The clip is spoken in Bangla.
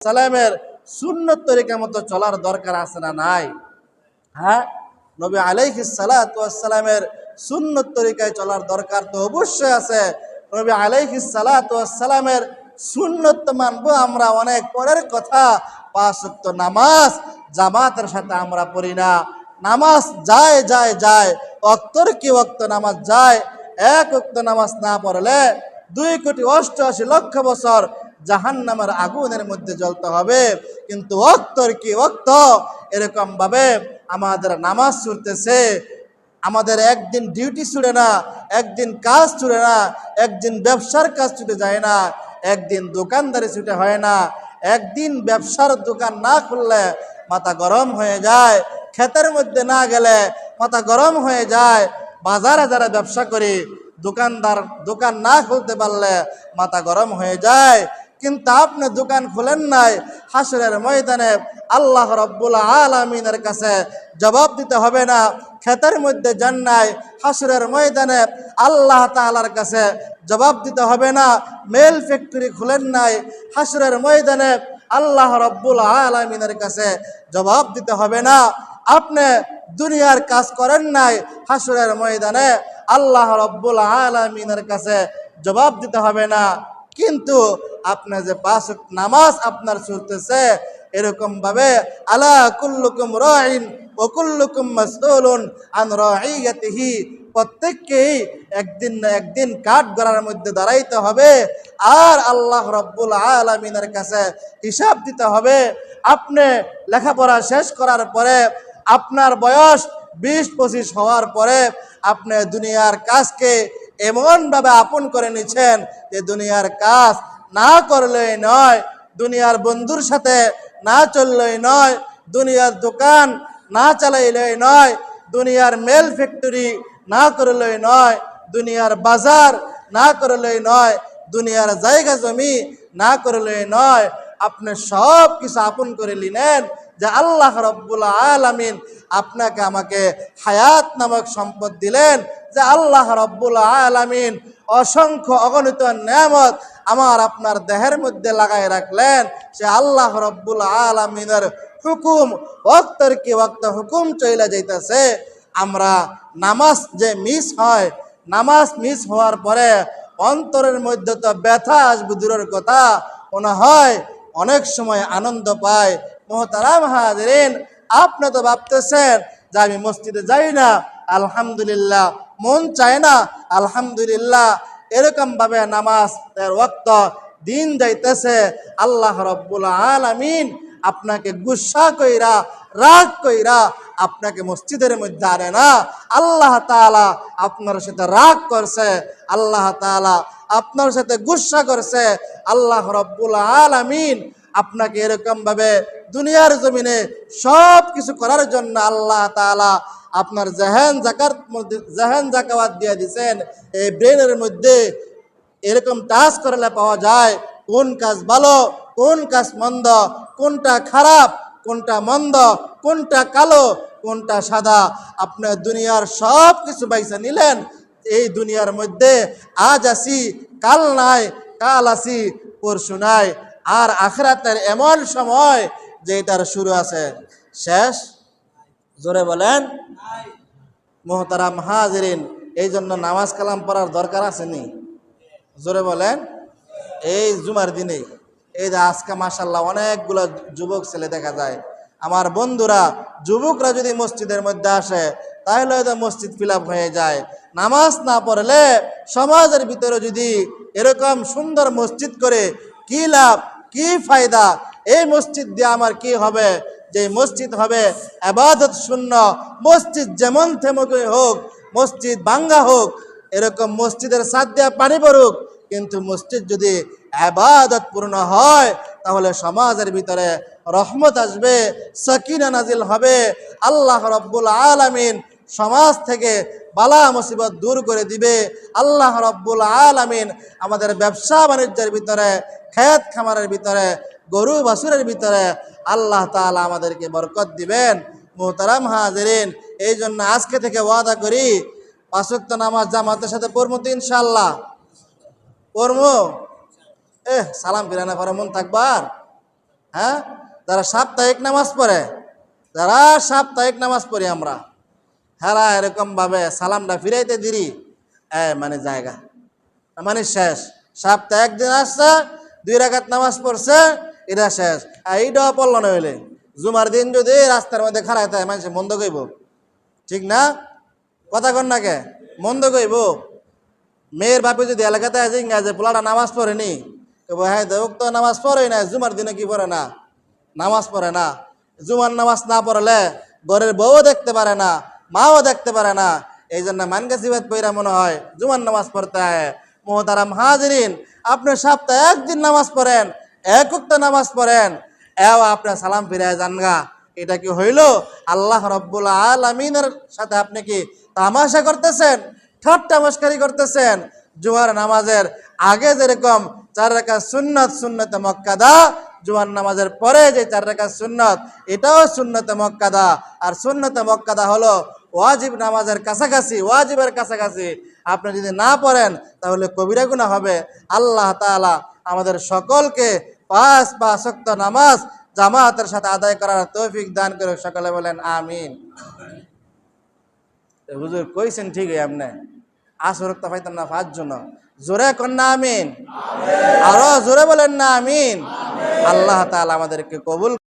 সালামের সুন্নত তরিকা মতো চলার দরকার আছে না নাই? হ্যাঁ? নবী আলাইহিস সালামের সুন্নত তরিকায় চলার দরকার তো অবশ্যই আছে। নবী আলাইহিস সালামের সুন্নত মানবো আমরা অনেক পরের কথা। পাঁচ ওয়াক্ত নামাজ জামাতের সাথে আমরা পড়ি না। নামাজ যায় যায় যায়। অক্তর কি অক্ত নামাজ যায়? এক অক্ত নামাজ না পড়লে দুই কোটি অষ্টআশি লক্ষ বছর জাহান নামের আগুনের মধ্যে জ্বলতে হবে। কিন্তু অক্তর কি অক্ত? এরকম ভাবে আমাদের নামাজ ছুটতেছে আমাদের একদিন ডিউটি ছুটে না, একদিন কাজ ছুটে না, একদিন ব্যবসার কাজ ছুটে যায় না, একদিন দোকানদারি ছুটে হয় না। একদিন ব্যবসার দোকান না খুললে মাথা গরম হয়ে যায়, ক্ষেতের মধ্যে না গেলে মাথা গরম হয়ে যায়। বাজারে যারা ব্যবসা করি, দোকানদার দোকান না খুলতে পারলে মাথা গরম হয়ে যায়। কিন্তু আপনি দোকান খুলেন নাই, হাসরের ময়দানে আল্লাহ রব্বুল আলমিনের কাছে জবাব দিতে হবে না। ক্ষেতের মধ্যে যান নাই, হাসরের ময়দানে আল্লাহ তালার কাছে জবাব দিতে হবে না। মেল ফ্যাক্টরি খুলেন নাই, হাসরের ময়দানে আল্লাহ রব্বুল আলমিনের কাছে জবাব দিতে হবে না। আপনি দুনিয়ার কাজ করেন নাই, হাসরের ময়দানে আল্লাহ রব্বুল আলমিনের কাছে জবাব দিতে হবে না। কিন্তু আপনার যে পাঁচ নামাজ আপনার চলতেছে, এরকম ভাবে, আলা কুল্লুকুম রাইন ও মাসউলুন আন রাইয়াতিহি প্রত্যেককেই একদিন না একদিন কাঠ গড়ার মধ্যে দাঁড়াইতে হবে। আর আল্লাহ রব্বুল আলমিনের কাছে হিসাব দিতে হবে। আপনি লেখাপড়া শেষ করার পরে, আপনার বয়স বিশ পঁচিশ হওয়ার পরে, আপনি দুনিয়ার কাজকে এমনভাবে আপন করে নিছেন যে দুনিয়ার কাজ না করলেই নয়, দুনিয়ার বন্ধুর সাথে না চললেই নয়, দুনিয়ার দোকান না চালাইলেই নয়, দুনিয়ার মেল ফ্যাক্টরি না করলেই নয়, দুনিয়ার বাজার না করলেই নয়, দুনিয়ার জায়গা জমি না করলেই নয় আপনি সব কিছু আপন করে নিলেন যে আল্লাহ রব্বুল আলামিন আপনাকে আমাকে হায়াত নামক সম্পদ দিলেন, যে আল্লাহ রব্বুল আলামিন অসংখ্য অগণিত নেয়ামত আমার আপনার দেহের মধ্যে লাগাই রাখলেন। সে আল্লাহ রব্বুল আলামিনের হুকুম ওক্তর কি ওক্ত হুকুম চলে যাইতেছে। আমরা নামাজ যে মিস হয়, নামাজ মিস হওয়ার পরে অন্তরের মধ্যে তো ব্যথা আসবে দূরের কথা, মনে হয় অনেক সময় আনন্দ পায়। মোহতারাম হাজরিন আপনি তো ভাবতেছেন যে আমি মসজিদে যাই না। আলহামদুলিল্লাহ, মন চায় না। আলহামদুলিল্লাহ এরকম ভাবে নামাজ এর ওয়াক্ত দিন যাইতেছে। আল্লাহ রব্বুল আলামিন আপনাকে গুসা কইরা, রাগ কইরা আপনাকে মসজিদের মধ্যে আনে না। আল্লাহ তাআলা আপনার সাথে রাগ করছে। আল্লাহ তাআলা আপনার সাথে গুসা করছে, আল্লাহ রব্বুল আলামিন আপনাকে এরকম ভাবে দুনিয়ার জমিনে সব কিছু করার জন্য আল্লাহ তাআলা আপনার জাহান মধ্যে, জাহান জাকাওয়াত দিয়ে দিছেন এই ব্রেনের মধ্যে এরকম টাচ করলে পাওয়া যায়, কোন কাজ ভালো, কোন কাজ মন্দ, কোনটা খারাপ, কোনটা মন্দ, কোনটা কালো, কোনটা সাদা। আপনার দুনিয়ার সব কিছু বাইসা নিলেন এই দুনিয়ার মধ্যে আজ আসি, কাল নাই, কাল আসি, পরশু নাই, আর আখরাতের এমন সময় যে এটার শুরু আছে। শেষ? জোরে বলেন। মোহতারাম হাজরিন এই জন্য নামাজ কালাম পড়ার দরকার আসেনি জোরে বলেন। এই জুমার দিনে, এই যে আজকে মাসাল্লাহ অনেকগুলো যুবক ছেলে দেখা যায়। আমার বন্ধুরা, যুবকরা যদি মসজিদের মধ্যে আসে, তাহলে হয়তো মসজিদ ফিল হয়ে যায়। নামাজ না পড়লে সমাজের ভিতরে যদি এরকম সুন্দর মসজিদ করে, কি লাভ, কি ফায়দা? এই মসজিদ দিয়ে আমার কি হবে? যে মসজিদ হবে আবাদত শূন্য। মসজিদ যেমন থেমকে হোক, মসজিদ বাঙ্গা হোক, এরকম মসজিদের সাদ দেওয়া পানি পড়ুক, কিন্তু মসজিদ যদি আবাদত পূর্ণ হয়, তাহলে সমাজের ভিতরে রহমত আসবে, সকিনা নাজিল হবে। আল্লাহ রব্বুল আলামিন সমাজ থেকে বালা মুসিবত দূর করে দিবে। আল্লাহ রব্বুল আলামিন আমাদের ব্যবসা বাণিজ্যের ভিতরে, খেত খামারের ভিতরে, গরু বাছুরের ভিতরে আল্লাহ তালা আমাদেরকে বরকত দিবেন। মোহতারাম হাজরিন, এই জন্য আজকে থেকে ওয়াদা করি পাঁচক্ত নামাজ জামাতের সাথে পড়ব তো ইনশাল্লাহ পড়ব? এহ, সালাম ফিরানা করা মন থাকবার হ্যাঁ? যারা সাপ্তাহিক নামাজ পড়ে, যারা সাপ্তাহিক নামাজ পড়ি আমরা। হেরা এরকম ভাবে সালামটা ফিরাইতে দিরি। এ মানে জায়গা। মানে শেষ। সপ্তাহে একদিন আসছে, দুই রাকাত নামাজ পড়ছে, এটা শেষ। আর এইটাও পড়ল না হইলে। জুমার দিন যদি রাস্তার মধ্যে খারাপ থাকে মানুষ মন্দ কইব। ঠিক না? কথা কন নাকে মন্দ কইব। মেয়ের বাপে যদি এলাকাতে আছে যে পোলাটা নামাজ পড়েনি কেবল হ্যাঁ তো নামাজ পড়েই না, জুমার দিনে কি পড়ে না? নামাজ পড়ে না। জুমার নামাজ না পড়লে ঘরের বউও দেখতে পারে না। মাও দেখতে পারে না। এই জন্য মানগাছিবাদ পইরা মনে হয় জুমার নামাজ পড়তে হয় মোহতারাম হাজরিন, আপনি সপ্তাহে একদিন নামাজ পড়েন, এক নামাজ পড়েন। এও আপনার সালাম ফিরে জানগা এটা কি হইল? আল্লাহ রব্বুল আলমিনের সাথে আপনি কি তামাশা করতেছেন? ঠাট্টা মস্কারি করতেছেন? জুয়ার নামাজের আগে যেরকম চার রেখা সুন্নত, সুন্নতে মক্কাদা জুয়ার নামাজের পরে যে চার রেখা সুন্নত, এটাও সুন্নতে মক্কাদা। আর সুন্নতে মক্কাদা হলো ওয়াজিব নামাজের কাছাকাছি, ওয়াজিবের কাছাকাছি আপনি যদি না পড়েন, তাহলে কবিরা গুণা হবে। আল্লাহ তাআলা আমাদের সকলকে পাঁচ পাঁচ শক্ত নামাজ জামাতের সাথে আদায় করার তৌফিক দান করে সকলে বলেন আমিন। হুজুর কইছেন ঠিকই আপনি। আসরক্ত পাইতেন না পাঁচ জন জোরে কন না আমিন। আরও জোরে বলেন না আমিন। আল্লাহ তাআলা আমাদেরকে কবুল